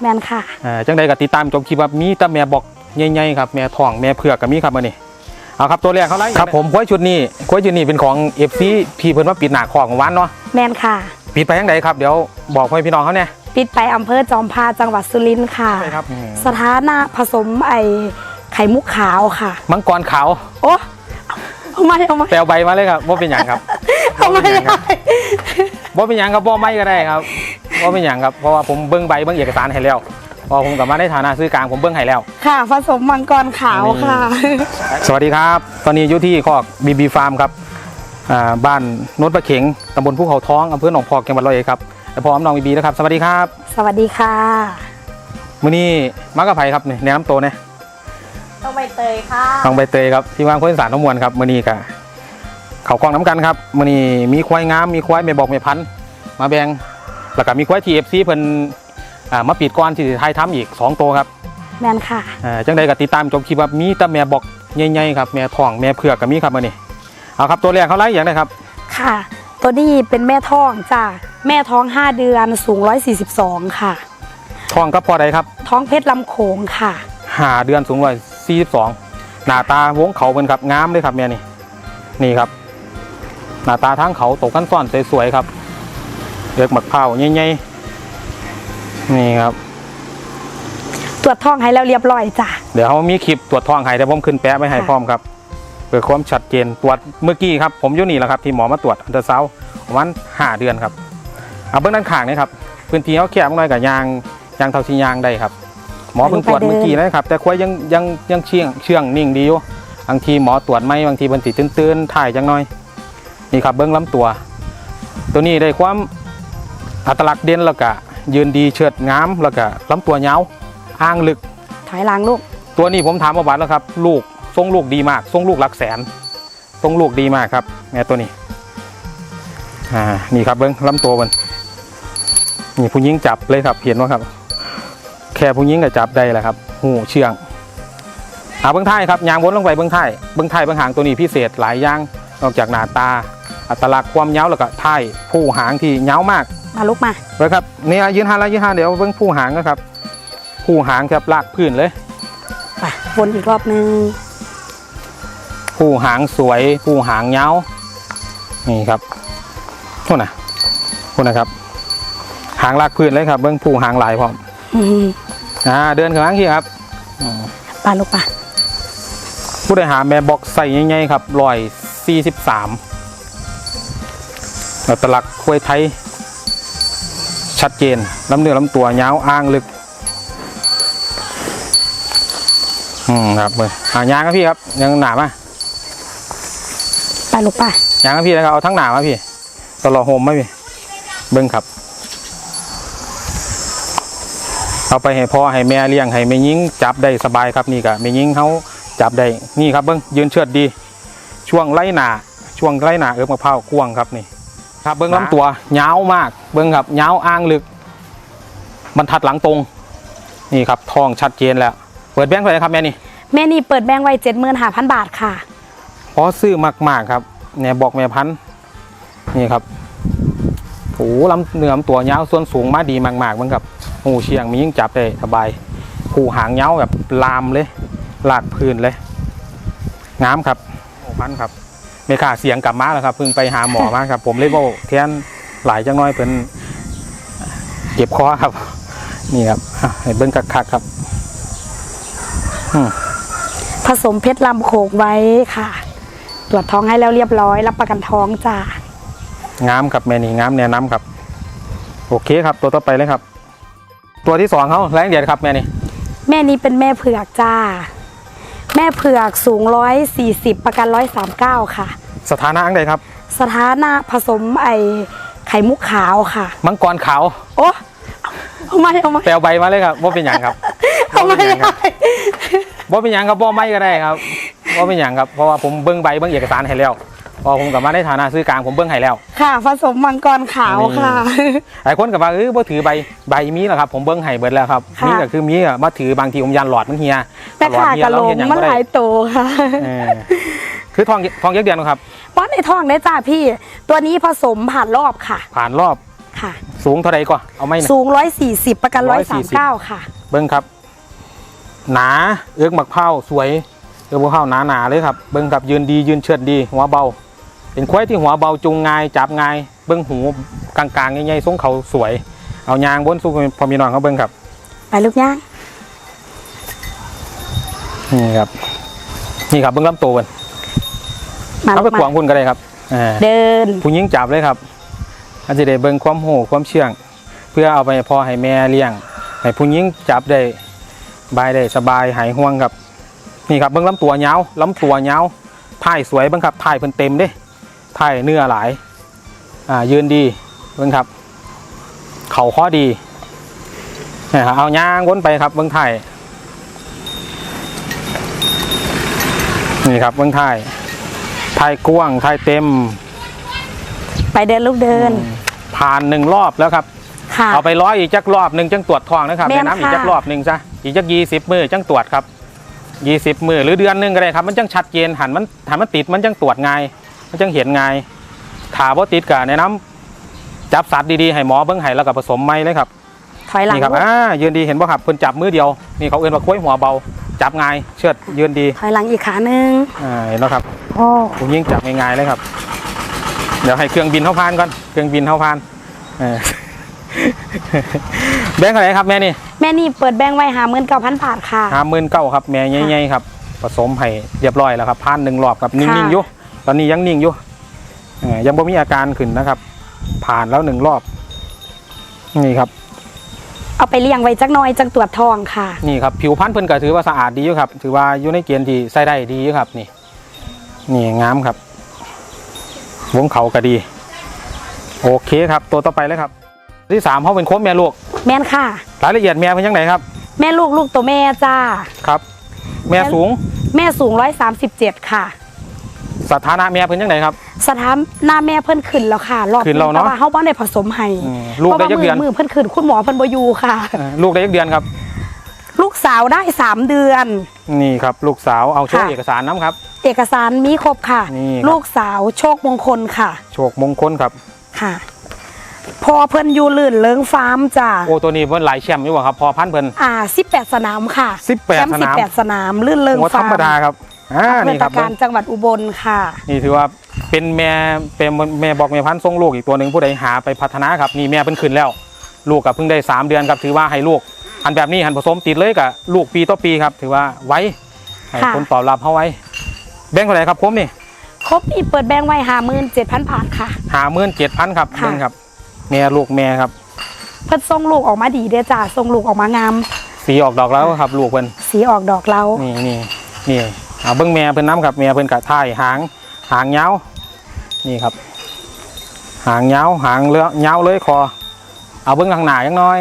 แมนค่ะอ่าจังใดก็ติดตามชมคลิปครับมีแต่แม่บอกใหญ่ๆครับแม่ทองแม่เผือกก็มีครับมื้อนี้เอาครับตัวแรกเขาไล่ครับผมควายชุดนี้ควายชุดนี้เป็นของ FC พี่เพิ่นว่าปิดหน้าของของหวานเนาะแมนค่ะ ปิดไปยังไดครับเดี๋ยวบอกให้พี่น้องเขาเนี่ยปิดไปอำเภอจอมพาจังหวัดสุรินทร์ค่ะ ใช่ครับสถานะผสมไอไข่มุกขาวค่ะ มังกรขาวโอ้เอาไม่เอาไม่แปลใบมาเลยครับว่าเป็นหยังครับเอาไม่บ่เป็นหยังคได้รับว่าเป็นหยังครับบ่ไม่ก็ได้ครับ ว่าเป็นหยังครับเพราะว่าผมเบิ้งใบเบิ้งเอกสารให้แล้วพอผมกลับมาในฐานะซื้อกลางผมเบิ้งให้แล้ว ค่ะผสมมังกรขาวค่ะ สวัสดีครับ ตอนนี้อยู่ที่คอกบีบีฟาร์มครับอ่าบ้านโนนประเข็งตำบลภูเขาท้องอำเภอหนองพอกจังหวัดร้อยเอ็ดครับแต่พร้อมน้องบีบีนะครับ สวัสดีครับ สวัสดีค่ะมื้อนี้มากับไผครับนี่แนะนำตัวเนี่ยต้องใบเตยค่ะน้องใบเตยครับที่วางคนอีสารทั้งมวลครับมื้อนี้กับเขากองน้ำกันครับมื้อนี้มีควายงามมีควายแม่บอกแม่พันธุ์มาแบ่ง แล้วก็มีควายทีเอฟซีเพิ่นอ่ามาปิดก้อนที่ไทยทำอีกสองตัวครับแมนค่ะ อ่าจังใดก็ติดตามชมคลิปครับมีแต่แม่บอกใหญ่ๆครับแม่ทองแม่เผือกก็มีครับมื้อนี้เอาครับตัวแรกเขาไล่อย่างไรครับค่ะ ตัวนี้เป็นแม่ท้องจ้ะแม่ท้อง 5 เดือนสูง 142 ค่ะ ทองกับพอใดครับท้องเพชรลำโขงค่ะหาเดือนสูงร้อยสี่สิบสองหน้าตาวงเขาเป็นครับงามเลยครับแม่นี่นี่ครับ หน้าตาทั้งเขาตกกันซ่อนสวยๆครับ เลือกหมักเผาวใหญ่ๆนี่ครับ ตรวจท้องให้แล้วเรียบร้อยจ้ะ เดี๋ยวเขามีคลิปตรวจทองให้เดี๋ยวผมขึ้นแปะไว้ให้ค่ะ พร้อมครับเพื่อความชัดเจนตรวจเมื่อกี้ครับ ผมอยู่นี่แหละครับที่หมอมาตรวจอันเดอร์เซาวันห้าเดือนครับเอาเบื้องด้านข้างนี่ครับพื้นที่เขาแคบหน่อยกับยางยางเท่าที่ยางได้ครับ หมอเพิ่งตรวจเมื่อกี้นะครับ แต่ควายยังยังยังเชื่องเชื่องนิ่งดีอยู่บางทีหมอตรวจไม่บางทีมันติตื้นๆถ่ายจังหน่อย นี่ครับเบื้องลำตัว ตัวนี้ได้ความ อัตลักษณ์เด่นแล้วก็ยืนดีเชิดงามแล้วก็ลำตัวยาวอ้างลึก ถอยหลังลูก ตัวนี้ผมถามประวัติแล้วครับ ลูกทรงลูกดีมากทรงลูกหลักแสนทรงลูกดีมากครับแม่ตัวนี้อ่านี่ครับเบิ้งลำตัวมันนี่ผู้หญิงจับเลยครับเห็นว่าครับ แค่ผู้หญิงก็จับได้แหละครับ หูเชื่องอ่าเบิ้งท้ายครับยางวนลงไปเบิ้งท้ายเบิ้งท้ายเบิ้งหางตัวนี้พิเศษหลายอย่างนอกจากหน้าตา อัตลักษณ์ความยาวแล้วก็ท้ายผู้หางที่ยาวมาก มาลูกมาเลยครับนี่ยืนหางแล้วยืนหางเดี๋ยวเบิ้งผู้หางนะครับ ผู้หางครับลากพื้นเลยไปวนอีกรอบนึงผู้หางสวย ผู้หางเงาวนี่ครับโทษนะโทษนะครับ หางลากพื้นเลยครับ เบิ้งผู้หางหลายพร้อมอืมอ่าเดินข้างหล่างที่ครับอืมไปลูกไปผู้ใดหาแม่บอกใส่ใหญ่ๆครับร้อยสี่สิบสามอัตลักษณ์ควยไทย ชัดเจนลำเนื้อลำตัวยาวอ้างลึก อืมครับเบิ้งหางยางครับพี่ครับ ยังหนามาไปลูกไปยางครับพี่นะครับเอาทั้งหนามาพี่ตลอดโฮมไหมพี่เบิ้งครับ เอาไปให้พ่อให้แม่เลี้ยงให้แม่ยิงจับได้สบายครับนี่ก็แม่ยิงเขาจับได้นี่ครับเบิ้งยืนเชิดดี ช่วงไล่หนาช่วงไล่หนาเอิบมะพร้าวกวางครับนี่ ครับเบิ้งลำตัวยาวมาก เบิ้งครับยาวอ้างลึกบรรทัดหลังตรง นี่ครับทองชัดเจนแล้ว เปิดแบงค์ไปเลยครับแม่นี่แม่นี่เปิดแบงค์ไว้เจ็ดหมื่นห้าพันบาทค่ะเพราะซื้อมากๆครับเนี่ยบอกแม่พันธุ์นี่ครับโอ้ลำเนื้อลำตัวยาวส่วนสูงมาดีมากๆเหมือนกับหูเชียงมียิ่งจับได้สบายหูหางยาวแบบลามเลยลากพื้นเลยงามครับโอ้พันธุ์ครับ ไม่ค่าเสียงกลับมาแล้วครับเพิ่งไปหาหมอมาครับ ผมเลยบอกเทียนหลายจังน้อยเป็นเก็บคอครับ นี่ครับอะให้เบิ้งคักๆครับผสมเพชรลำโขงไว้ค่ะ ตรวจท้องให้แล้วเรียบร้อย รับประกันท้องจ้ะงามครับแม่นี่งามแนะน้ำครับ โอเคครับ ตัวต่อไปเลยครับ ตัวที่สองเขาแรงเดียดครับแม่นี่แม่นี้เป็นแม่เผือกจ้า แม่เผือกสูงร้อยสี่สิบประกันร้อยสามเก้าค่ะ สถานะอังใดครับ สถานะผสมไอไข่มุกขาวค่ะ มังกรขาวโอ้เอาไม่เอาไม่แปลใบมาเลยครับว่าเป็นหยังครับ เอาไม่บ่เป็นหยังคได้รับว่าเป็นหยังครับบ่ไม่ก็ได้ครับว่าเป็นหยังครับเพราะว่าผมเบิ้งใบเบิ้งเอกสารให้แล้ว พอผมกลับมาในฐานะซื้อกลางผมเบิ้งให้แล้ว ค่ะ ผสมมังกรขาวค่ะ หลายคนกับว่าเออบ่ถือใบใบมีแล้วครับผมเบิ้งให้เบิดแล้วครับค่ะมีก็คือมีอะมาถือบางทีผมยันหลอดมันเฮียแต่หลอดขาเฮีกระโหลเฮ็งดหยังมันบ่หได้ลายโตค่ะเออคือทองทองเยอะเดือนครับป้อนในท้องได้จ้าพี่ ตัวนี้ผสมผ่านรอบค่ะ ผ่านรอบค่ะ สูงเท่าไรก่อนเอาไหมนะสูงร้อยสี่สิบประกันร้อยสามเก้า140ค่ะ เบิ้งครับ หนาเอื้อกหมักเผาสวยเอื้อกหมักเผาหนาหนาๆเลยครับ เบิ้งครับยืนดียืนเชิดดีหัวเบา เป็นควายที่หัวเบาจุงง่ายจับง่ายเบิ้งหูกลางๆใหญ่ๆทรงเขาสวย เอายางบนสู้พอมีน้องเขาเบิ้งครับไปลูกย่างนี่ครับนี่ครับเบิ้งลำตัวมันมาเอาลูไปกขวางมาพุ่นก็ได้ครับอ่าเดินผู้หญิงจับเลยครับอาจจะได้เบิ่งความโหความเชื่อง เพื่อเอาไปพอให้แม่เลี้ยงให้ผู้หญิงจับได้บายได้สบายหายห่วงครับ นี่ครับเบิ่งลำตัวยาวลำตัวยาวถ่ายสวยเบิ่งครับถ่ายเพิ่นเต็มเด้ ถ่ายเนื้อหลายอ่ายืนดีเบิ่งครับ เข่าข้อดีนี่ครับเอาย่างวนไปครับเบิ่งถ่ายนี่ครับเบิ่งถ่ายถ่ายกว้างถ่ายเต็ม ไปเดินลูกเดิน ผ่านหนึ่งรอบแล้วครับค่ะ เอาไปร้อยอีกจักรอบหนึ่งจังตรวจทองนะครับแม่นในน้ำอีกค่ะ จักรอบหนึ่งซะอีกจักยี่สิบมือจังตรวจครับยี่สิบมือหรือเดือนหนึ่งก็ได้ครับ มันจังชัดเจนหันมันหันมันติดมันจังตรวจง่าย มันจังเห็นง่ายถาว่าติดกับในน้ำจับสัตว์ดีๆให้หมอเบิ้งให้แล้วก็ผสมไม้เลยครับถอยหลังนี่ครับลูกอ่ายืนดีเห็นป่ะครับเพิ่นจับมือเดียวนี่เขาเอื้นว่าคุ้ยหัวเบา จับง่ายเชิดยืนดีถอยหลังอีกขาหนึ่งอ่าเห็นแล้วครับโอ้ผมยิ่งจับง่ายๆเลยครับ เดี๋ยวให้เครื่องบินเข้าพานก่อนเครื่องบินเข้าพานเออแบงค์อะไรครับแม่นี่แม่นี่เปิดแบงค์ไว้หาเงินเก้าพันบาทค่ะห้าหมื่นเก้าครับแม่ใหญ่ๆครับผสมให้เรียบร้อยแล้วครับพานหนึ่งรอบครับนิ่งๆค่ะอยู่ ตอนนี้ยังนิ่งอยู่เออยังบ่มีอาการขึ้นนะครับ ผ่านแล้วหนึ่งรอบ นี่ครับ เอาไปเลี้ยงไว้จักหน้อยจังตรวจทองค่ะ นี่ครับผิวพรรณเพิ่นก็ถือว่าสะอาดดีอยู่ครับ ถือว่าอยู่ในเกณฑ์ที่ใส่ได้ดีอยู่ครับ นี่ นี่งามครับ วงเขาก็ดี โอเคครับ ตัวต่อไปเลยครับ ที่สามเขาเป็นโค้ชแม่ลูก แม่นค่ะ รายละเอียดแม่เป็นยังไงครับ แม่ลูกลูกตัวแม่จ้า ครับ แม่สูง แม่สูงร้อยสามสิบเจ็ดค่ะ สถานะแม่เป็นยังไงครับ สถานหน้าแม่เพิ่นขึ้นแล้วค่ะ รอบขึ้นแล้วเนอะแต่ว่าเขาบ้านได้ผสมให้อืมลูกได้ยักเดือน พราะว่ามือมือเพิ่นขึ้นคุณหมอเพิ่นบอยูค่ะ เออลูกได้ยักเดือนครับ ลูกสาวได้สามเดือน นี่ครับ ลูกสาวเอาโชว์ค่ะ เอกสารน้ำครับ เอกสารมีครบค่ะ นี่ครับ ลูกสาวโชคมงคลค่ะโชคมงคลครับค่ะ พอเพิ่นอยู่ลื่นเลิงฟาร์มจ้าโอ้ตัวนี้เพิ่นหลายแชมป์อยู่บ่ครับพอพันธุ์เพิ่น อ่าสิบแปดสนามค่ะ18แชมป์สนามสิบแปดสนามลื่นเลิงหัวธรฟาร์รมมดาครับ อ่าอำเภอนี่คตะรับ การจังหวัดอุบลค่ะ นี่ถือว่าเป็นแม่เป็นแม่บอกแม่พันธุ์ทรงลูกอีกตัวหนึ่งผู้ใดหาไปพัฒนาครับนี่แม่เพิ่นขึ้นแล้ว ลูกกับเพิ่งได้ 3 เดือนครับถือว่าให้ลูกอันแบบนี้หันผสมติดเลยกับลูกปีต่อปีครับ ถือว่าไว้ให้ค่ะคนตอบรับเขาไว้ แบงค์เท่าไหร่ครับผมนี่ครบนี่เปิดแบงค์ไว้หาหมื่นเจ็ดพันบาทค่ะหาหมื่นเจ็ดพันครับค่ะเบิ่งครับ แม่ลูกแม่ครับเพิ่นส่งลูกออกมาดีเด้อจ้าส่งลูกออกมางามสีออกดอกแล้วครับ ลูกเพิ่นสีออกดอกเรานี่นี่นี่ เอาเบิ้งแม่เพิ่นน้ำครับแม่เพิ่นกะท่ายหางหางยาวนี่ครับ หางยาวหางเลือยาวเลยคอ เอาเบิ้งทางหน้ายังน้อย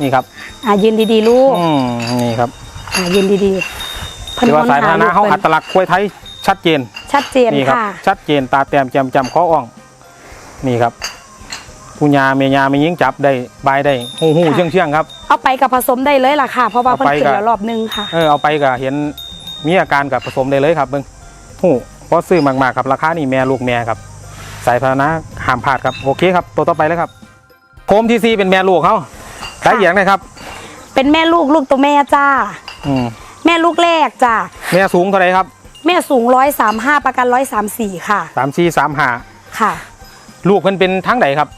นี่ครับอ่ายืนดีๆลูกอืมนี่ครับอ่ายืนดีๆเพิ่นถือว่าค้นสายพาหนะลูกเขาพิ่นอัตลักษณ์กล้วยไทยชัดเจน ชัดเจนนี่ครับ ค่ะชัดเจนตาแต้มแจ่มจำข้ออ่อง นี่ครับผู้ยาเมียาไม่ยิงจับได้บายได้หูหูเชื่องเชื่องๆครับ เอาไปกับผสมได้เลยล่ะค่ะ เพราะว่าเอาเพิ่นไปขึ้นกับแล้วรอบนึงค่ะ เออเอาไปก็เห็น มีอาการกับผสมได้เลยครับเบิ้งหูเพราะซื้อมากๆครับราคานี่แม่ลูกแม่ครับ สายพาหนะห้ามพลาดครับโอเคครับตัวต่อไปเลยครับโคมทีซีเป็นแม่ลูกเขาได้เอียงนะครับ เป็นแม่ลูกลูกตัวแม่จ้า อืมแม่ลูกแรกจ้าแม่สูงเท่าไหรครับ แม่สูงร้อยสามห้าประกันร้อยสามสี่ค่ะสามสี่สามห้าค่ะ ลูกเพิ่นเป็นทั้งไหนครับ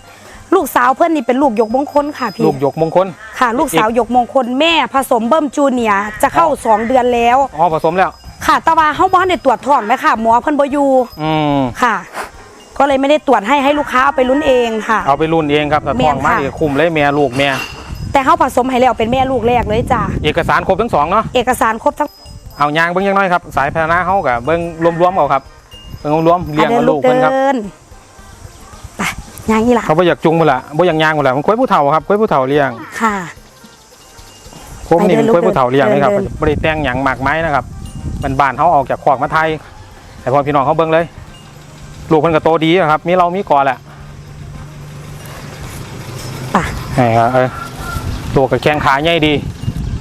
ลูกสาวเพื่อนนี่เป็นลูกยกมงคลค่ะพี่ลูกหยกมงคล ค่ะ ลูกสาวยกมงคลแม่ผสมเบิ้มจูเนียร์จะเข้าสองเดือนแล้ว อ๋อผสมแล้ว ค่ะแต่ว่าเฮาบ่ทันได้ตรวจท้องไหมค่ะ หมอเพิ่นบ่อยู่อืมค่ะ ก็เลยไม่ได้ตรวจให้ให้ลูกค้าเอาไปลุ้นเองค่ะ เอาไปรุ่นเองครับแต่แม่ทองนมาค่ะดิคุมเลยแม่ลูกแม่แต่เฮาผสมให้แล้วเป็นแม่ลูกแรกเลยจ้าเอกสารครบทั้งสองเนาะเอกสารครบทั้ง เอายางเบิ้งยังน้อยครับสายพาหนะเขากับเบิ้งรวมๆเอาครับเบิ้งรวมๆเลี้ยงอะเอาเดินลูกเพิ่นครับ เดินไป ย่างนี่ล่ะเขาบ่อยากจุงมาละบ่อยากยางมาละมันกล้วยผู้เฒ่าครับกล้วยผู้เฒ่าเลี้ยงค่ะผมนี่ไปเดิเป็นนกล้วยผู้เฒ่าเลี้ยงนะครับเดินบ่ได้แต่งหยังมากไม้นะครับมันบ้านเขาออกจากขอกมาไทยแต่พอพี่น้องเขาเบิ้งเลยลูกเพิ่นก็โตดีอะครับ มีเรามีก่อนแหละไปนี่ครับเออตัวกับแข้งขาใหญ่ดี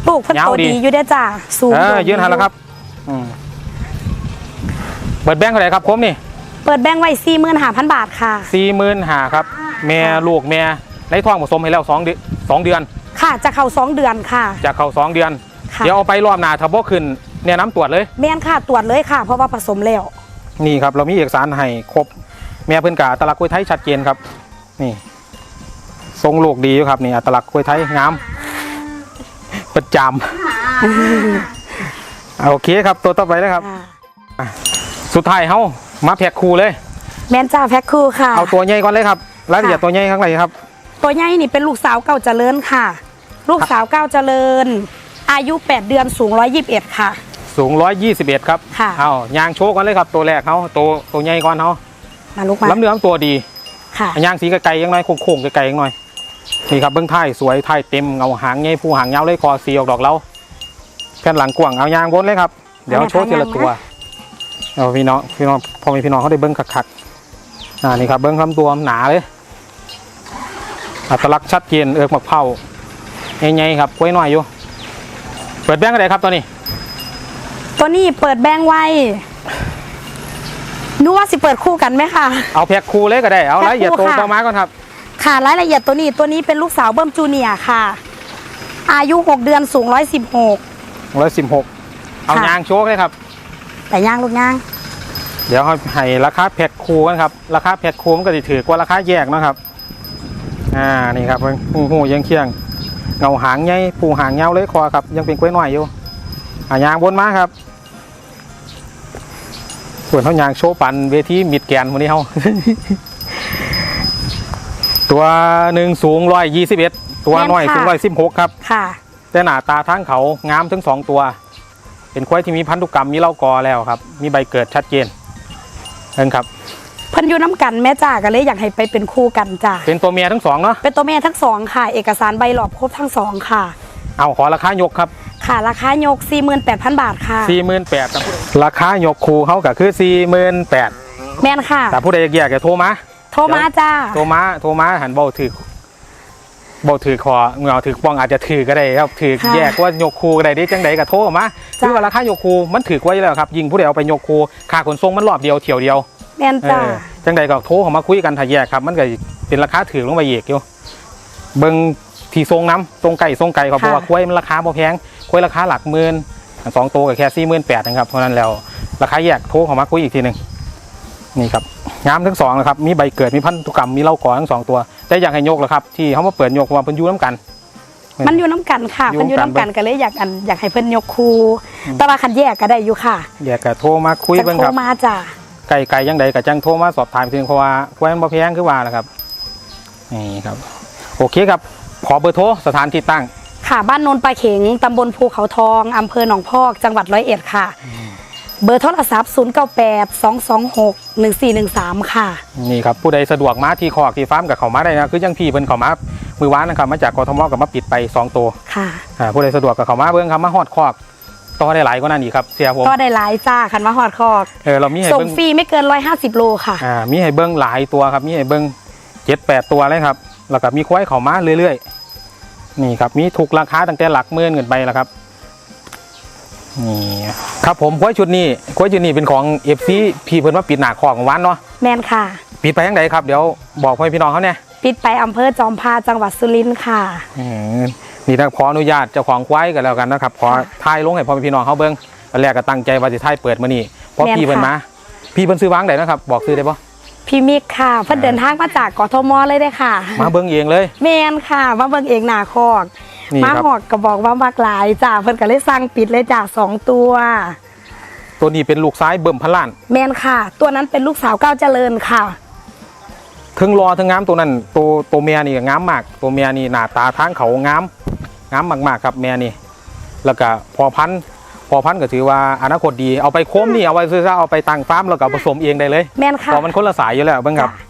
ลูกเพิ่นยาวโตดีดีอยู่เด้อจ้าสูงเออโด่งยืนหันแล้วครับอืมเปิดแบงค์เท่าไหร่ครับผมนี่ เปิดแบงค์ไว้45,000บาทค่ะ สี่หมื่นหาครับ แม่ลูกแม่ในท้องผสมให้แล้วสองเดือนสองเดือน ค่ะจะเข้าสองเดือนค่ะ จะเข้าสองเดือน ค่ะ เดี๋ยวเอาไปรอบหน้าถ้าบ่ขึ้นเนี่ยน้ำตรวจเลย แม่นค่ะตรวจเลยค่ะ เพราะว่าผสมแล้ว นี่ครับ เรามีเอกสารให้ครบ แม่เพิ่นกาตลักกล้วยไทยชัดเจนครับ นี่ ทรงลูกดีอยู่ครับ นี่อัตลักษณ์กล้วยไทยงาม ประจำ โอเคครับ ตัวต่อไปนะครับค่ะสุดท้ายเฮา มาแพ็คคู่เลย แม่นจ้าแพ็คคู่ค่ะ เอาตัวใหญ่ก่อนเลยครับรายละเอียดตัวใหญ่ข้างในครับ ตัวใหญ่นี่เป็นลูกสาวเก่าเจริญค่ะ ลูกสาวเก่าเจริญ อายุ 8 เดือนสูง 121 ค่ะ สูง 121 ครับค่ะ เอายางโชว์ก่อนเลยครับ ตัวแรกเขาตัวตัวใหญ่ก่อนเขามาลูกมาลำเนื้อตัวดีค่ะ ยางสีไกลๆยังน้อยโค้งๆไกลๆยังน้อยนี่ครับเบื้องท้ายสวยท้ายเต็มเงาหางใหญ่ผู้หางยาวเลยคอสีออกดอกเราแค่นหลังกว้างเอายางบนเลยครับ เดี๋ยวโชว์ทีละตัว เอาพี่น้องพี่น้องพอมีพี่น้องเขาได้เบิ้งคักๆอ่านี่ครับเบิ้งลำตัวหนาเลยอัตลักษณ์ชัดเจนเอือกมะเผาใหญ่ๆครับกล้วยน้อยอยู่ เปิดแบงก์อะไรครับตัวนี้ ตัวนี้เปิดแบงค์ไว้นึกว่าสิเปิดคู่กันไหมคะเอาแพ็คคูเลยก็ได้เอาแพ็คละเอียดคู่ตัวค่ะประมาณก่อนครับ ค่ะรายละเอียดตัวนี้ตัวนี้เป็นลูกสาวเบิ้มจูเนียร์ค่ะ อายุ 6 เดือนสูง 116ร้อยสิบหกเอาค่ะยางโชคเลยครับ แต่ย่างลูกย่าง เดี๋ยวให้ให้ราคาแพ็คคูกันครับ ราคาแพ็คคูมันก็จะถือกว่าราคาแยกเนาะครับ อ่า นี่ครับหูหูยังเคียง เงาหางใหญ่ปูหางเงาเลยคอครับ ยังเป็นกล้วยน้อยอยู่อ่ายางบนมาครับ ส่วนเขายางโชว์ปันเวทีมิดแกนวันนี้เขาตัวหนึ่งสูงร้อยยี่สิบเอ็ดตัวน้อยสูงร้อยสิบหกครับ ค่ะ แต่หน้าตาทั้งเขางามทั้งสองตัว เป็นควายที่มีพันธุกรรมมีเล่ากอแล้วครับ มีใบเกิดชัดเจนเห็นครับเพิ่นอยู่น้ำกันแม่จ่าก็เลยอยากให้ไปเป็นคู่กันจ้ะเป็นตัวเมียทั้งสองเนาะเป็นตัวแม่ทั้งสองค่ะ เอกสารใบหลอบครบทั้งสองค่ะ เอาขอราคายกครับค่ะราคายก 48,000 บาทค่ะสี่หมื่นแปดราคายกคูเขาก็คือสี่หมื่นแปดแม่นค่ะแต่ผู้ใดอยากแยกก็โทรมาโทรมาจ้าโทรมาโทรมาหันเบาถือเบาถือคอเงาถือป้องอาจจะถือก็ได้ครับถือค่ะแยกว่ายกคูก็ได้ได้จังใดก็โทรมาจ้ะคือว่าราคายกคูมันถือไว้แล้วครับยิงผู้ใดเอาไปยกคูค่าขนส่งมันรอบเดียวเที่ยวเดียวแม่นเอจ้าอจังใดก็โทรเข้ามาคุยกันถ้าแยกครับ มันก็เป็นราคาถือลงไปอีกอยู่เบิ่งที่ทรงน้ำทรงไก่ทรงไก่เขาบอกว่าควายมันราคาบ่แพงควายราคาหลักหมื่นสองตัวก็แค่สี่หมื่นแปดนะครับเพราะฉะนั้นแล้วราคาแยกโทรเข้ามาคุยอีกทีหนึ่งนี่ครับงามทั้งสองนะครับมีใบเกิดมีพันธุกรรมมีเล่ากอทั้งสองตัว แต่อยากให้ยกแหละครับ ที่เขามาเปิดยกเพราะว่าเพิ่นอยูน้ำกัน มันอยู่น้ำกันค่ะ อยู่มันอยู่น้ำน้ำกักันนก็เลยอยากอันอยากให้เพิ่นยกคู่แต่ว่าคันแยกก็ได้อยู่ค่ะแยกก็โทรมาคุยจะเบิ่งโทครรับมาจ้าไก่ไก่ยังใดก็จังโทรมาสอบถามถึงเพราะว่าควายมันบ่แพงคือว่าแหละครับนี่ครับ โอเคครับขอเบอร์โทรสถานที่ตั้งค่ะ บ้านโนนปลาเข็งตำบลภูเขาทองอำเภอหนองพอก จังหวัดร้อยเอ็ดค่ะ เบอร์โทรศัพท์ 098 226 1413 ค่ะ นี่ครับผู้ใดสะดวกมาที่คอกที่ฟาร์มกับเขามาได้นะคือยังพี่เพิ่นเขามามือวานนะครับมาจากกทมกับมาปิดไปสองตัวค่ะอ่าผู้ใดสะดวกกับเขามาเบิ่งครับมาฮอดคอกต่อได้หลายกว่านั้นอีกครับเสียผมก็ได้หลายจ้าคันมาหอดคอกเออเรามีให้ส่งเบิ่งฟรีไม่เกิน 150 โลค่ะอ่ามีให้เบิ่งหลายตัวครับมีให้เบิ่งเจ็ดแปดตัวเลยครับแล้วก็มีควายเขามาเรื่อยๆนี่ครับมีถูกราคาตั้งแต่หลักหมื่นเงินไปแล้วครับ นี่ครับผมควายชุดนี้ควายชุดนี้เป็นของเอฟซีพี่เพิ่นว่าปิดหน้าคอกของวันเนาะแมนค่ะ ปิดไปยังไงครับเดี๋ยวบอกให้พี่น้องเขาเนี่ยปิดไปอำเภอจอมพาจังหวัดสุรินทร์ค่ะอืมนี่ต้องขออนุญาตเจ้าของควายกันแล้วกันนะครับขอค่ะถ่ายลงให้พ่อแม่พี่น้องเขาเบิ้งตอนแรกก็ตั้งใจว่าจะถ่ายเปิดมานี่เพราะแม่นพี่เพิ่นค่ะมาพี่เพิ่นซื้อวางได้นะครับ บอกซื้อได้ปะพี่มิกค่ะเพิ่นเดินทางมาจากกทมเลยได้อค่ะ มาเบิ้งเองเลยแมนค่ะมาเบิ่งเองหนาคอก นี่มาครับ หอกก็บอกว่ามักหลายจ้าเพิ่นก็เลยสั่งปิดเลยจ้าสองตัว ตัวนี้เป็นลูกซ้ายเบิ่มพันล้านแมนค่ะ ตัวนั้นเป็นลูกสาวก้าวเจริญค่ะถึงรอถึงงามตัวนั้น ตัวตัวเมียนี่ก็งามมาก ตัวเมียนี่หน้าตาทางเขางามงามมากๆครับแม่นี่ แล้วก็พอพันธุ์พอพันธุ์ก็ถือว่าอนาคตดีเอาไปโค้มนี่เอาไว้ซื้อซะเอาไปตั้งฟาร์มแล้วก็ผสมเองได้เลย แมนค่ะเพราะมันคนละสายอยู่แล้วเบิ่งครับ จ้ะ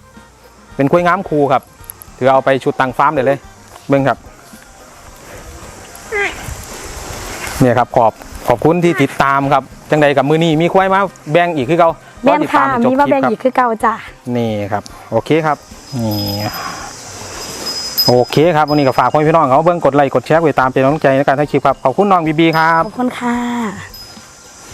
เป็นกล้วยงามคูครับ ถือเอาไปชุดตังฟาร์มได้เลย เบิ่งครับ เนี่ยครับขอบขอบคุณที่ติดตามครับจังใดกับมือนี้มีควายมาแบ่งอีกคือเก่าแมนค่ะรอติดตมีมาจแบ่งคลิปอีกคือเก่าจ้านี่ครับ โอเคครับนี่โอเคครับวันนี้ก็ฝากพ่อแม่พี่น้องเขาเบิ่งกดไลค์กดแชร์ไว้ตามเป็นกำลังใจในการให้คลิปครับขอบคุณน้องบีบีครัขบอบคุณค่ะ